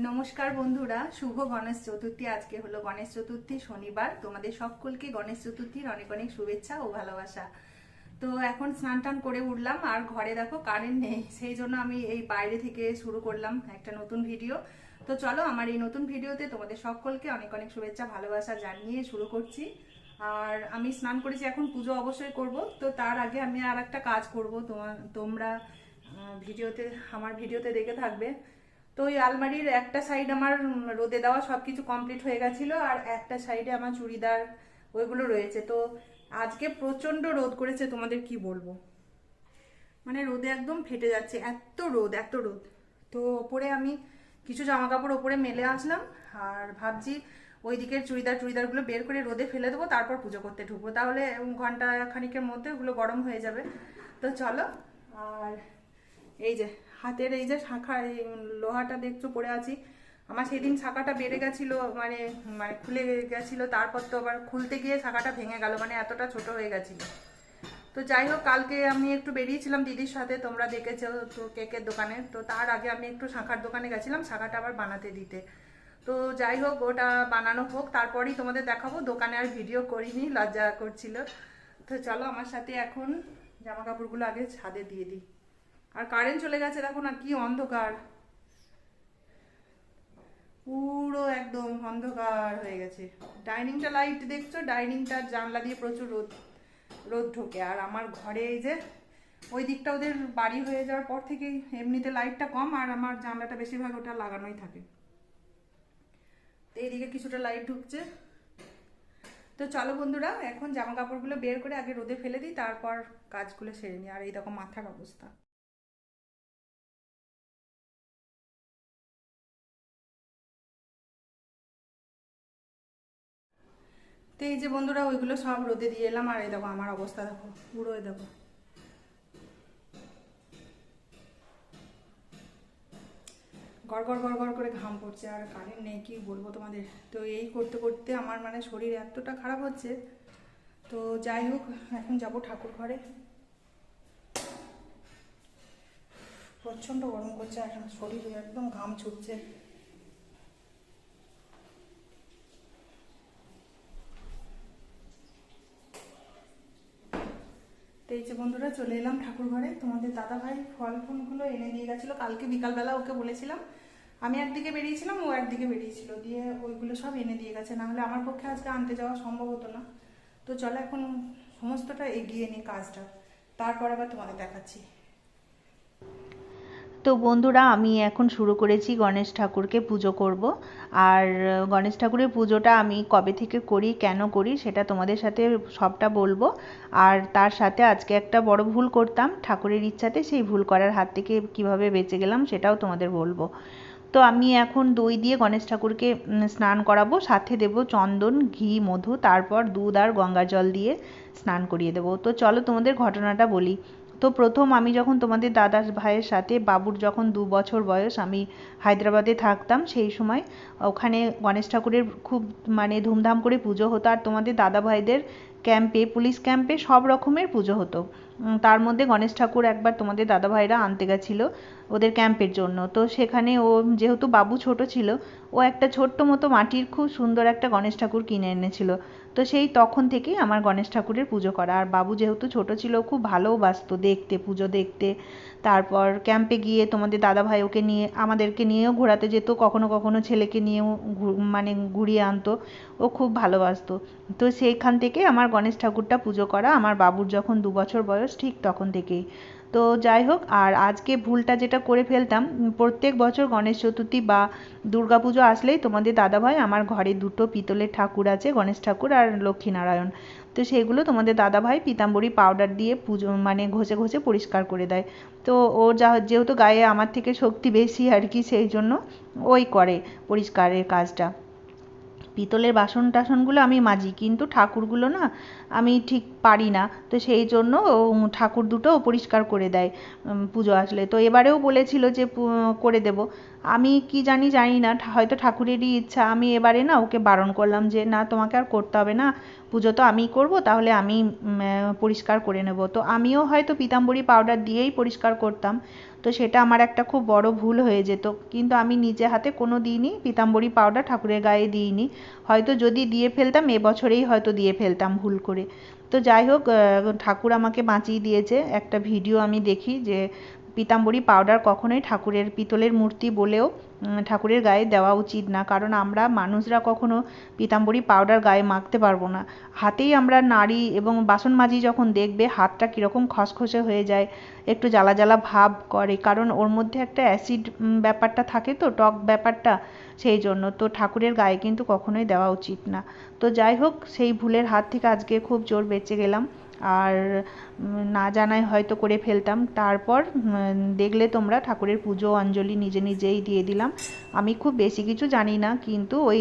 নমস্কার বন্ধুরা, শুভ গণেশ চতুর্থী। আজকে হলো গণেশ চতুর্থী, শনিবার। তোমাদের সকলকে গণেশ চতুর্থীর অনেক অনেক শুভেচ্ছা ও ভালোবাসা। তো এখন স্নান টান করে উঠলাম, আর ঘরে দেখো কারেন্ট নেই, সেই জন্য আমি এই বাইরে থেকে শুরু করলাম একটা নতুন ভিডিও তো চলো, আমার এই নতুন ভিডিওতে তোমাদের সকলকে অনেক অনেক শুভেচ্ছা, ভালোবাসা জানিয়ে শুরু করছি। আর আমি স্নান করেছি, এখন পুজো অবশ্যই করব। তো তার আগে আমি আর একটা কাজ করব তোমার তোমরা ভিডিওতে আমার ভিডিওতে দেখে থাকবে। তো ওই আলমারির একটা সাইড আমার রোদে দেওয়া সব কিছু কমপ্লিট হয়ে গেছিল, আর একটা সাইডে আমার চুড়িদার ওইগুলো রয়েছে। তো আজকে প্রচণ্ড রোদ করেছে, তোমাদের কি বলব? মানে রোদে একদম ফেটে যাচ্ছে, এত রোদ এত রোদ। তো ওপরে আমি কিছু জামা কাপড় ওপরে মেলে আসলাম, আর ভাবছি ওই দিকের চুড়িদার চুড়িদারগুলো বের করে রোদে ফেলে দেবো, তারপর পুজো করতে ঢুকবো। তাহলে ঘণ্টা খানিকের মধ্যে ওগুলো গরম হয়ে যাবে। তো চলো, আর এই যে হাতের এই যে শাখা, এই লোহাটা দেখছ, পড়ে আছি। আমার সেদিন শাখাটা বেড়ে গেছিল মানে মানে খুলে গেছিল, তারপর তো আবার খুলতে গিয়ে শাখাটা ভেঙে গেল মানে এতটা ছোট হয়ে গেছিল। তো যাই হোক, কালকে আমি একটু বেরিয়েছিলাম দিদির সাথে, তোমরা দেখেছ তো কেকের দোকানে। তো তার আগে আমি একটু শাখার দোকানে গেছিলাম, শাখাটা আবার বানাতে দিতে। তো যাই হোক, ওটা বানানো হোক, তারপরেই তোমাদের দেখাবো। দোকানে আর ভিডিও করিনি, লজ্জা করছিল। তো চলো, আমার সাথে এখন জামা কাপড়গুলো আগে ছাদে দিয়ে দিই। আর কারেন্ট চলে গেছে, দেখো না কি অন্ধকার। পুরো একদম অন্ধকার হয়ে গেছে। ডাইনিংটা লাইট দেখছ? ডাইনিংটা জানলা দিয়ে প্রচুর রোদ রোদ ঢোকে। আর আমার ঘরে এই যে, ওই দিকটা ওদের বাড়ি হয়ে যাওয়ার পর থেকেই এমনিতে লাইটটা কম, আর আমার জানলাটা বেশিরভাগ ওটা লাগানোই থাকে। তো এইদিকে কিছুটা লাইট ঢুকছে। তো চলো বন্ধুরা, এখন জামা কাপড়গুলো বের করে আগে রোদে ফেলে দিই, তারপর কাজগুলো সেরে নিই। আর এই মাথার অবস্থা। তো এই যে বন্ধুরা, ওইগুলো সব রোদে দিয়ে এলাম। আর এই দেখো, আমার অবস্থা দেখো, পুরো দেখো। গড় গড় গড় গড় করে ঘাম পড়ছে, আর কারেন্ট নেই, কি বলব তোমাদের? তো এই করতে করতে আমার মানে শরীর এতটা খারাপ হচ্ছে। তো যাই হোক, এখন যাব ঠাকুর ঘরে। প্রচণ্ড গরম করছে, আর শরীর একদম ঘাম ছুটছে। এই যে বন্ধুরা, চলে এলাম ঠাকুর ঘরে। তোমাদের দাদা ভাই ফল ফুলগুলো এনে নিয়ে গেছিল। কালকে বিকালবেলা ওকে বলেছিলাম। আমি একদিকে বেরিয়েছিলাম, ও একদিকে বেরিয়েছিল। দিয়ে ওইগুলো সব এনে দিয়ে গেছে। না হলে আমার পক্ষে আজকে আনতে যাওয়া সম্ভব হতো না। তো চলো এখন সমস্তটা এগিয়ে নিই কাজটা। তারপর আবার তোমাদের দেখাচ্ছি। তো বন্ধুরা, আমি এখন শুরু করেছি গণেশ ঠাকুরকে পুজো করব। আর গণেশ ঠাকুরের পুজোটা আমি কবে থেকে করি, কেন করি, সেটা তোমাদের সাথে সবটা বলব। আর তার সাথে আজকে একটা বড় ভুল করতাম, ঠাকুরের ইচ্ছাতে সেই ভুল করার হাত থেকে কীভাবে বেঁচে গেলাম সেটাও তোমাদের বলব। তো আমি এখন দই দিয়ে গণেশ ঠাকুরকে স্নান করাবো, সাথে দেব চন্দন, ঘি, মধু, তারপর দুধ আর গঙ্গা জল দিয়ে স্নান করিয়ে দেবো। তো চলো তোমাদের ঘটনাটা বলি। তো প্রথম আমি যখন তোমাদের দাদা ভাইয়ের সাথে, বাবুর যখন দু বছর বয়স, আমি হায়দ্রাবাদে থাকতাম, সেই সময় ওখানে গণেশ ঠাকুরের খুব মানে ধুমধাম করে পুজো হতো। আর তোমাদের দাদা ভাইদের ক্যাম্পে, পুলিশ ক্যাম্পে সব রকমের পুজো হতো। তার মধ্যে গণেশ ঠাকুর একবার তোমাদের দাদা ভাইরা আনতে গেছিল ওদের ক্যাম্পের জন্য। তো সেখানে ও যেহেতু বাবু ছোট ছিল, ও একটা ছোট্ট মতো মাটির খুব সুন্দর একটা গণেশ ঠাকুর কিনে এনেছিল। তো সেই তখন থেকেই আমার গণেশ ঠাকুরের পুজো করা। আর বাবু যেহেতু ছোট ছিল, খুব ভালোবাসতো দেখতে, পুজো দেখতে। তারপর ক্যাম্পে গিয়ে তোমাদের দাদা ভাই ওকে নিয়ে, আমাদেরকে নিয়েও ঘোরাতে যেত, কখনো কখনো ছেলেকে নিয়েও মানে ঘুরিয়ে আনতো। ও খুব ভালোবাসতো। তো সেইখান থেকে আমার গণেশ ঠাকুরটা পুজো করা আমার বাবুর যখন দু বছর বয়স ঠিক তখন থেকেই। তো যাই হোক, আর আজকে ভুলটা যেটা করে ফেলতাম প্রত্যেক বছর গণেশ চতুর্থী বা দুর্গা পুজো আসলেই তোমাদের দাদাভাই আমার ঘরে দুটো পিতলের ঠাকুর আছে, গণেশ ঠাকুর আর লক্ষ্মীনারায়ণ। তো সেগুলো তোমাদের দাদাভাই পিতাম্বরী পাউডার দিয়ে পুজো মানে ঘষে ঘষে পরিষ্কার করে দেয়। তো ও যা, যেহেতু গায়ে আমার থেকে শক্তি বেশি আর কি, সেই জন্য ওই করে পরিষ্কারের কাজটা। পিতলের বাসন টাসনগুলো আমি মাজি। কিন্তু ঠাকুরগুলো না আমি ঠিক পারি না। তো সেই জন্য ও ঠাকুর দুটো পরিষ্কার করে দেয় পুজো আসলে। তো এবারেও বলেছিল যে করে দেব। আমি কি জানি জানি না হয়তো ঠাকুরেরই ইচ্ছা। আমি এবারে না ওকে বারণ করলাম যে, না, তোমাকে আর করতে হবে না। পুজো তো আমিই করব, তাহলে আমি পরিষ্কার করে নেব। তো আমিও হয়তো পিতাম্বরী পাউডার দিয়েই পরিষ্কার করতাম। তো সেটা আমার একটা খুব বড় ভুল হয়ে যেত। কিন্তু আমি নিজে হাতে কোনো দিনই পিতাম্বরী পাউডার ঠাকুরের গায়ে দিইনি। হয়তো যদি দিয়ে ফেলতাম এবছরেই হয়তো দিয়ে ফেলতাম ভুল করে। তো যাই হোক ঠাকুর আমাকে বাঁচিয়ে দিয়েছে। একটা ভিডিও আমি দেখি যে পিতাম্বরী পাউডার কখনোই ঠাকুরের পিতলের মূর্তি বলেও ঠাকুরের গায়ে দেওয়া উচিত না। কারণ আমরা মানুষরা কখনো পিতাম্বরী পাউডার গায়ে মাখতে পারব না। হাতেই আমরা নাড়ি এবং বাসন মাজি যখন দেখবে, হাতটা কীরকম খসখসে হয়ে যায়, একটু জ্বালা জ্বালা ভাব করে। কারণ ওর মধ্যে একটা অ্যাসিড ব্যাপারটা থাকে তো, টক ব্যাপারটা, সেই জন্য। তো ঠাকুরের গায়ে কিন্তু কখনোই দেওয়া উচিত না। তো যাই হোক, সেই ভুলের হাত থেকে আজকে খুব জোর বেঁচে গেলাম। আর না জানায় হয়তো করে ফেলতাম। তারপর দেখলে তোমরা ঠাকুরের পুজো, অঞ্জলি নিজে নিজেই দিয়ে দিলাম। আমি খুব বেশি কিছু জানি না, কিন্তু ওই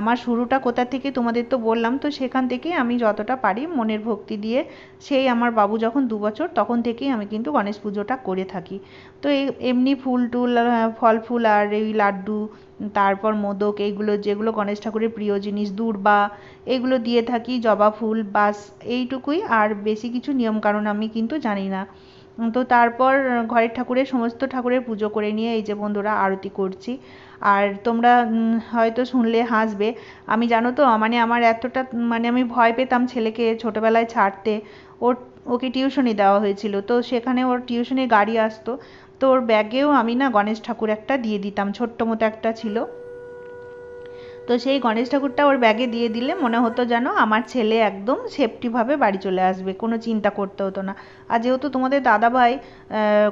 আমার শুরুটা কোথা থেকে তোমাদের তো বললাম, তো সেখান থেকে আমি যতটা পারি মনের ভক্তি দিয়ে সেই আমার বাবু যখন দু বছর, তখন থেকেই আমি কিন্তু গণেশ পুজোটা করে থাকি। তো এমনি ফুল টুল ফল ফুল আর এই লাড্ডু, তারপর মোদক, এইগুলো যেগুলো গণেশ ঠাকুরের প্রিয় জিনিস, দূর্বা, এগুলো দিয়ে থাকি, জবা ফুল, বাস, এইটুকুই। আর বেশি কিছু নিয়ম কারণ আমি কিন্তু জানি না। তো তারপর ঘরের ঠাকুরের সমস্ত ঠাকুরের পুজো করে নিয়ে এই যে বন্ধুরা আরতি করছি। আর তোমরা হয়তো শুনলে, হাসবে। আমি জানো তো মানে আমার এতটা মানে আমি ভয় পেতাম ছেলেকে ছোটবেলায় ছাড়তে। ওর, ওকে টিউশনি দেওয়া হয়েছিল। তো সেখানে ওর টিউশনির গাড়ি আসতো। তো ওর ব্যাগেও আমি না গণেশ ঠাকুর একটা দিয়ে দিতাম। ছোট্ট মতো একটা ছিল। তো সেই গণেশ ঠাকুরটা ওর ব্যাগে দিয়ে দিলে মনে হতো যেন আমার ছেলে একদম সেফটিভাবে বাড়ি চলে আসবে, কোনো চিন্তা করতে হতো না। আর যেহেতু তোমাদের দাদাভাই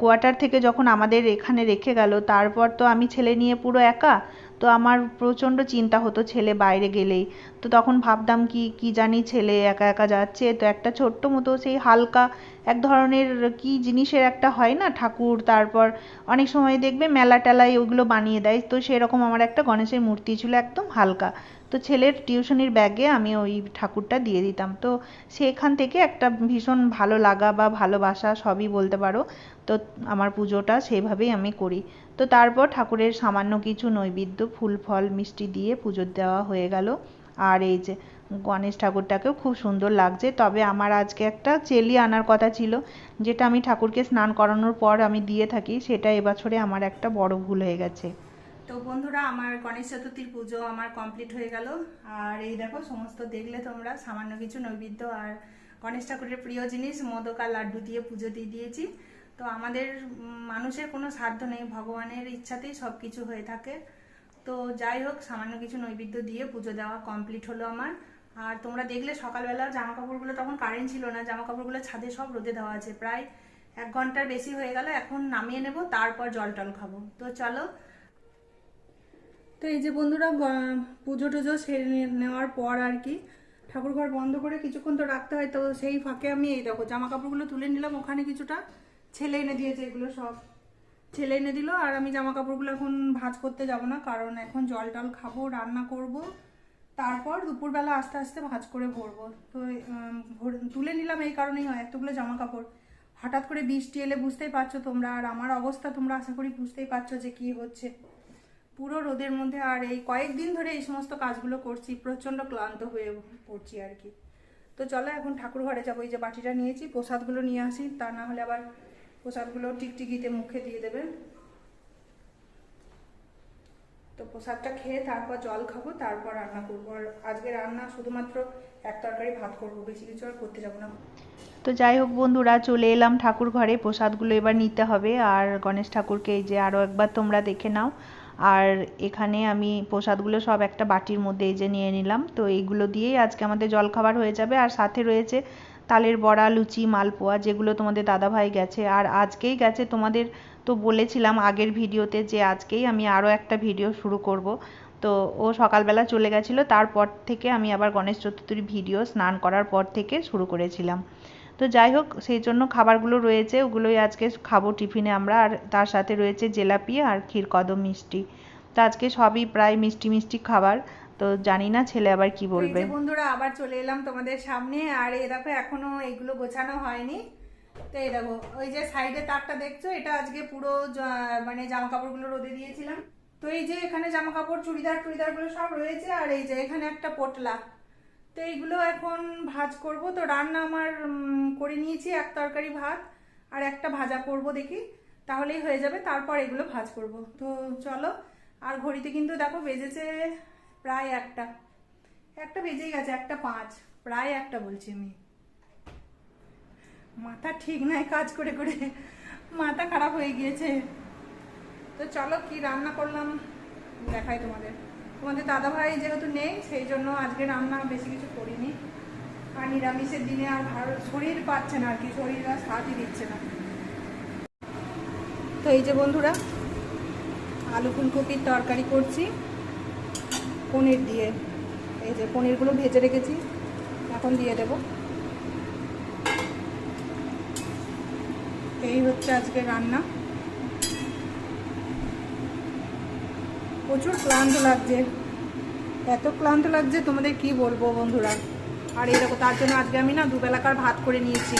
কোয়ার্টার থেকে যখন আমাদের এখানে রেখে গেল, তারপর তো আমি ছেলে নিয়ে পুরো একা তো আমার প্রচণ্ড চিন্তা হতো ছেলে বাইরে গেলেই। তো তখন ভাবতাম কি কি জানি ছেলে একা একা যাচ্ছে। তো একটা ছোট্ট মতো সেই হালকা এক ধরনের কি জিনিসের একটা হয় না, ঠাকুর, তারপর অনেক সময় দেখবে মেলা টেলায় ওগুলো বানিয়ে দেয়। তো সেরকম আমার একটা গণেশের মূর্তি ছিল একদম হালকা। তো ছেলের টিউশনির ব্যাগে আমি ওই ঠাকুরটা দিয়ে দিতাম। তো সেখান থেকে একটা ভীষণ ভালো লাগা বা ভালোবাসা সবই বলতে পারো। তো আমার পুজোটা সেভাবেই আমি করি। তো তারপর ঠাকুরের সামান্য কিছু নৈবেদ্য, ফুল, ফল, মিষ্টি দিয়ে পুজো দেওয়া হয়ে গেল। আর এই যে গণেশ ঠাকুরটাকেও খুব সুন্দর লাগছে। তবে আমার আজকে একটা চেলি আনার কথা ছিল, যেটা আমি ঠাকুরকে স্নান করানোর পর আমি দিয়ে থাকি, সেটা এবছরে আমার একটা বড় ভুল হয়ে গেছে। তো বন্ধুরা, আমার গণেশ চতুর্থীর পুজো আমার কমপ্লিট হয়ে গেল। আর এই দেখো, সমস্ত দেখলে তোমরা, সামান্য কিছু নৈবেদ্য আর গণেশ ঠাকুরের প্রিয় জিনিস, মোদক আর লাড্ডু দিয়ে পুজো দিয়ে দিয়েছি। তো আমাদের মানুষের কোনো সাধ্য নেই, ভগবানের ইচ্ছাতেই সব কিছু হয়ে থাকে। তো যাই হোক, সামান্য কিছু নৈবেদ্য দিয়ে পুজো দেওয়া কমপ্লিট হলো আমার। আর তোমরা দেখলে সকালবেলা জামা কাপড়গুলো তখন কারেন্ট ছিল না জামা কাপড়গুলো ছাদে সব রোদে দেওয়া আছে। প্রায় এক ঘণ্টার বেশি হয়ে গেল, এখন নামিয়ে নেব, তারপর জল টল খাব। তো চলো। তো এই যে বন্ধুরা পুজো টুজো সেরে নেওয়ার পর আর কি ঠাকুর ঘর বন্ধ করে কিছুক্ষণ তো রাখতে হয়, তো সেই ফাঁকে আমি এই দেখো জামা কাপড়গুলো তুলে নিলাম, ওখানে কিছুটা ছেলে এনে দিয়েছে এগুলো সব। ছেলে এনে দিল, আর আমি জামা কাপড়গুলো এখন ভাঁজ করতে যাব না, কারণ এখন জল টল খাব, রান্না করব। তারপর দুপুরবেলা আস্তে আস্তে ভাঁজ করে ভরবো। তো তুলে নিলাম এই কারণেই হয়, এতগুলো জামা কাপড় হঠাৎ করে বৃষ্টি এলে বুঝতেই পারছ তোমরা, আর আমার অবস্থা তোমরা আশা করি বুঝতেই পারছ যে কি হচ্ছে। পুরো রোদের মধ্যে আর এই কয়েকদিন ধরে এই সমস্ত কাজগুলো করছি, প্রচণ্ড ক্লান্ত হয়ে পড়ছি আর কি। তো চলো এখন ঠাকুর ঘরে যাব, এই যে বাটিটা নিয়েছি, প্রসাদগুলো নিয়ে আসি, তা না হলে আবার প্রসাদগুলো টিকটিকিতে মুখে দিয়ে দেবে। তো প্রসাদটা খেয়ে তারপর জল খাব, তারপর রান্না করব। আর আজকে রান্না শুধুমাত্র এক তরকারি ভাত করব, বেশি কিছু আর করতে যাব না। তো যাই হোক বন্ধুরা, চলে এলাম ঠাকুর ঘরে, প্রসাদগুলো এবার নিতে হবে। আর গণেশ ঠাকুরকে এই যে আরও একবার তোমরা দেখে নাও। আর এখানে আমি প্রসাদগুলো সব একটা বাটির মধ্যে এই যে নিয়ে নিলাম। তো এইগুলো দিয়েই আজকে আমাদের জলখাবার হয়ে যাবে। আর সাথে রয়েছে তালের বড়া, লুচি, মালপোয়া যেগুলো তোমাদের দাদাভাই গেছে। আর আজকেই গেছে তোমাদের তো বলেছিলাম আগের ভিডিওতে যে আজকেই আমি আরও একটা ভিডিও শুরু করব। তো ও সকালবেলা চলে গেছিল, তারপর থেকে আমি আবার গণেশ চতুর্থীর ভিডিও স্নান করার পর থেকে শুরু করেছিলাম। তো যাই হোক, সেই জন্য খাবারগুলো রয়েছে, ওগুলোই আজকে খাব টিফিনে আমরা। আর তার সাথে রয়েছে জেলাপি আর ক্ষীরকদম মিষ্টি। তো আজকে সবই প্রায় মিষ্টি মিষ্টি খাবার। তো জানি না ছেলে আবার কি বলবে। বন্ধুরা আবার চলে এলাম তোমাদের সামনে। আর এ দেখো এখনও এগুলো গোছানো হয়নি। তো এই দেখো ওই যে সাইডে তারটা দেখছ? এটা আজকে পুরো মানে জামা কাপড়গুলো রোদে দিয়েছিলাম। তো এই যে এখানে জামা কাপড় চুড়িদার টুড়িদারগুলো সব রয়েছে। আর এই যে এখানে একটা পোটলা। তো এইগুলো এখন ভাজ করব। তো রান্না আমার করে নিয়েছি এক তরকারি ভাত আর একটা ভাজা করব দেখি। তাহলেই হয়ে যাবে। তারপর এগুলো ভাজ করব। তো চলো আর ঘড়িতে কিন্তু দেখো বেজেছে প্রায় একটা। একটা বেজেই গেছে, একটা পাঁচ, প্রায় একটা বলছি আমি। মাথা ঠিক নাই কাজ করে করে, মাথা খারাপ হয়ে গিয়েছে। তো চলো কি রান্না করলাম, দেখাই তোমাদের। তোমাদের দাদা ভাই যেহেতু নেই, সেই জন্য আজকে রান্না বেশি কিছু করিনি। আর নিরামিষের দিনে আর ভালো শরীর পাচ্ছে না আর কি, শরীর আর সাথই দিচ্ছে না। তো এই যে বন্ধুরা, আলু ফুলকপির তরকারি করছি। পনির দিয়ে। এই যে পনিরগুলো ভেজে রেখেছি, এখন দিয়ে দেবো। এই হচ্ছে আজকে রান্না। প্রচুর ক্লান্ত লাগছে। এত ক্লান্ত লাগছে, তোমাদের কি বলব বন্ধুরা? আর এরকম তার জন্য আজকে আমি না দুবেলাকার ভাত করে নিয়েছি।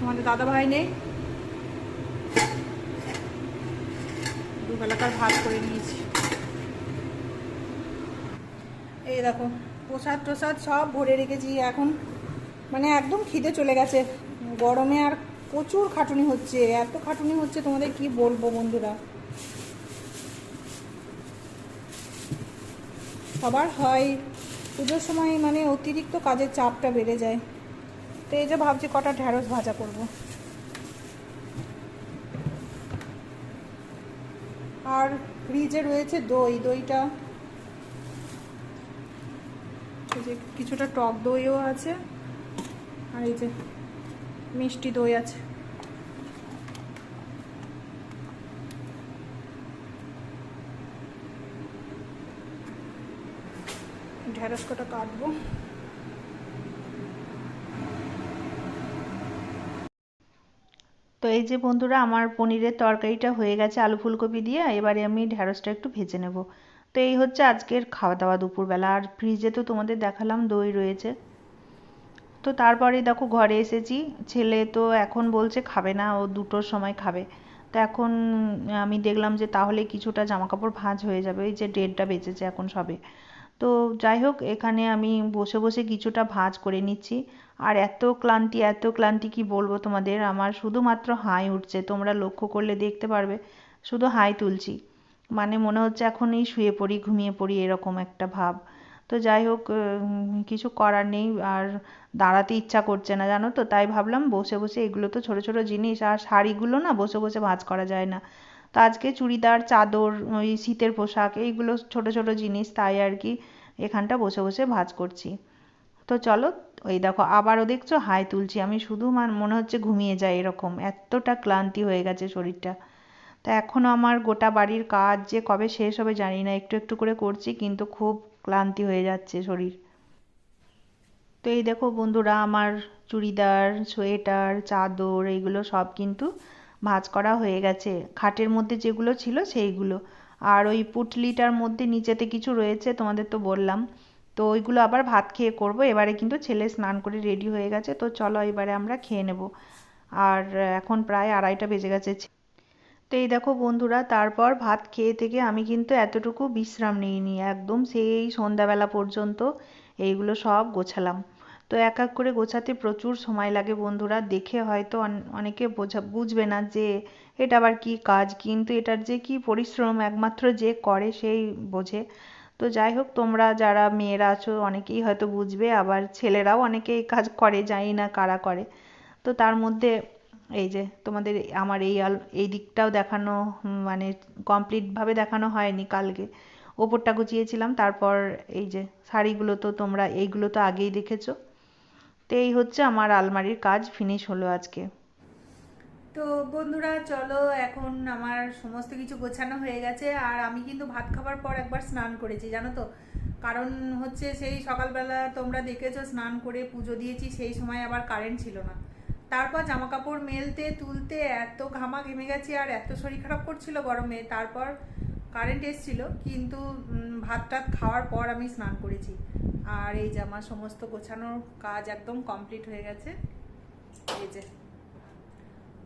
তোমাদের দাদা ভাই নেই। দুবেলাকার ভাত করে নিয়েছি। এই দেখো, প্রসাদ প্রসাদ সব ভরে রেখেছি এখন। মানে একদম খিদে চলে গেছে। গরমে আর প্রচুর খাটুনি হচ্ছে। এত খাটুনি হচ্ছে তোমাদের কি বলব বন্ধুরা? সবার হয়। পুজোর সময় মানে অতিরিক্ত কাজের চাপটা বেড়ে যায়। তো এই যে ভাবছি কটা ঢ্যাঁড়স ভাজা করব। আর ফ্রিজে রয়েছে দই। দইটা যে কিছুটা টক দইও আছে, আর এই যে মিষ্টি দই আছে। ঢেঁড়স কটা কাটবো। তো এই যে বন্ধুরা, আমার পনিরের তরকারিটা হয়ে গেছে আলু ফুলকপি দিয়ে, এবারে আমি ঢ্যাঁড়সটা একটু ভেজে নেব। তো এই হচ্ছে। আজকের খাওয়া দাওয়া দুপুরবেলা। আর ফ্রিজে তো তোমাদের দেখালাম, দই রয়েছে। তো তারপরে দেখো ঘরে এসেছি। ছেলে তো এখন বলছে খাবে না, ও দুটোর সময় খাবে। তো এখন আমি দেখলাম যে তাহলে কিছুটা জামাকাপড় ভাঁজ হয়ে যাবে। এই যে দেড়টা বেঁচেছে এখন সবে। তো যাই হোক, এখানে আমি বসে বসে কিছুটা ভাঁজ করে নিচ্ছি। আর এত ক্লান্তি এত ক্লান্তি কি বলব তোমাদের? আমার শুধুমাত্র হাই উঠছে। তোমরা লক্ষ্য করলে দেখতে পারবে। শুধু হাই তুলছি। মানে মনে হচ্ছে এখনই শুয়ে পড়ি, ঘুমিয়ে পড়ি, এরকম একটা ভাব। তো যাই হোক কিছু করার নেই, আর দাঁড়াতে ইচ্ছা করছে না, জানো তো? তাই ভাবলাম বসে বসে এগুলো তো ছোট ছোট জিনিস, আর শাড়িগুলো না বসে বসে ভাঁজ করা যায় না। তো আজকে চুড়িদার, চাদর, ওই শীতের পোশাক, এইগুলো ছোট ছোট জিনিস, তাই আর কি এখানটা বসে বসে ভাঁজ করছি। তো চলো, ওই দেখো, আবারও দেখছ হাই তুলছি। আমি শুধু মনে হচ্ছে ঘুমিয়ে যাই এরকম। এতটা ক্লান্তি হয়ে গেছে শরীরটা। তা এখনও আমার গোটা বাড়ির কাজ যে কবে শেষ হবে জানি না, একটু একটু করে করছি কিন্তু খুব ক্লান্তি হয়ে যাচ্ছে শরীর। তো এই দেখো বন্ধুরা, আমার চুড়িদার, সোয়েটার, চাদর এইগুলো সব কিন্তু ভাঁজ করা হয়ে গেছে। খাটের মধ্যে যেগুলো ছিল সেইগুলো। আর ওই পুটলিটার মধ্যে নিচেতে কিছু রয়েছে, তোমাদের তো বললাম। তো ওইগুলো আবার ভাত খেয়ে করব। এবারে কিন্তু ছেলে স্নান করে রেডি হয়ে গেছে, তো চলো এবারে আমরা খেয়ে নেব। আর এখন প্রায় আড়াইটা বেজে গেছে। তো এই দেখো বন্ধুরা, তারপর ভাত খেয়ে থেকে আমি কিন্তু এতটুকু বিশ্রাম নিইনি, একদম সেই সন্ধ্যাবেলা পর্যন্ত এইগুলো সব গোছালাম। তো এক এক করে গোছাতে প্রচুর সময় লাগে বন্ধুরা, দেখে হয়তো অনেকে বোঝা, বুঝবে না যে এটা আবার কি কাজ, কিন্তু এটার যে কি পরিশ্রম একমাত্র যে করে সেই বোঝে। তো যাই হোক, তোমরা যারা মেয়েরা আছো অনেকেই হয়তো বুঝবে, আবার ছেলেরাও অনেকে এই কাজ করে, জানি না কারা করে। তো তার মধ্যে এই যে তোমাদের আমার এই আল, এই দিকটাও দেখানো মানে কমপ্লিটভাবে দেখানো হয়নি কালকে। ওপরটা গুছিয়েছিলাম, তারপর এই যে শাড়িগুলো তো তোমরা এইগুলো তো আগেই দেখেছ। তো এই হচ্ছে আমার আলমারির কাজ ফিনিশ হলো আজকে। তো বন্ধুরা, চলো এখন আমার সমস্ত কিছু গোছানো হয়ে গেছে, আর আমি কিন্তু ভাত খাবার পর একবার স্নান করেছি, জানো তো? কারণ হচ্ছে সেই সকালবেলা তোমরা দেখেছ, স্নান করে পুজো দিয়েছি, সেই সময় আবার কারেন্ট ছিল না। তারপর জামা কাপড় মেলতে, তুলতে এত ঘামা ঘেমে গেছে আর এত শরীর খারাপ করছিল গরমে, তারপর কারেন্ট এসেছিল, কিন্তু ভাত টাত খাওয়ার পর আমি স্নান করেছি। আর এই জামা সমস্ত গোছানোর কাজ একদম কমপ্লিট হয়ে গেছে। এই যে।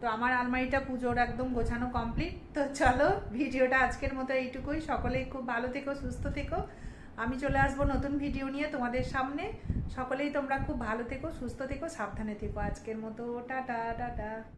তো আমার আলমারিটা পুজোর একদম গোছানো কমপ্লিট তো চলো, ভিডিওটা আজকের মতো এইটুকুই। সকলেই খুব ভালো থেকো, সুস্থ থেকো। আমি চলে আসব নতুন ভিডিও নিয়ে তোমাদের সামনে। সকলেই তোমরা খুব ভালো থেকো, সুস্থ থেকো, সাবধানে থেকো। আজকের মতো, টাটা টাটা।